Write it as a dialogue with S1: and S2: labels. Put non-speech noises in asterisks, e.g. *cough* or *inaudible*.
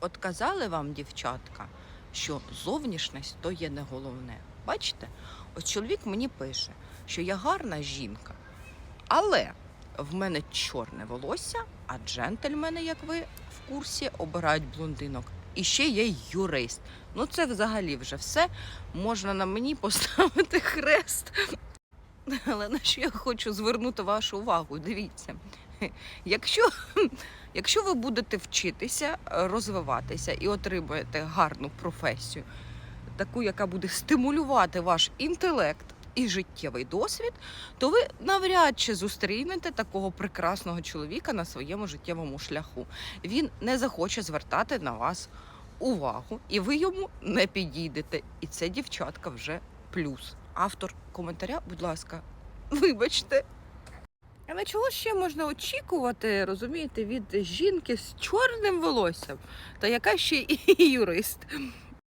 S1: От казали вам, дівчатка, що зовнішність то є не головне. Бачите? Ось чоловік мені пише, що я гарна жінка, але в мене чорне волосся, а джентльмени, як ви в курсі, обирають блондинок. І ще є юрист. Ну це взагалі вже все. Можна на мені поставити *laughs* хрест. Але на що я хочу звернути вашу увагу? Дивіться, якщо, *laughs* якщо ви будете вчитися, розвиватися і отримаєте гарну професію, таку, яка буде стимулювати ваш інтелект і життєвий досвід, то ви навряд чи зустрінете такого прекрасного чоловіка на своєму життєвому шляху. Він не захоче звертати на вас увагу, і ви йому не підійдете. І це дівчатка вже плюс. Автор коментаря, будь ласка, вибачте. Але чого ще можна очікувати, розумієте, від жінки з чорним волоссям, та яка ще *laughs* і юрист?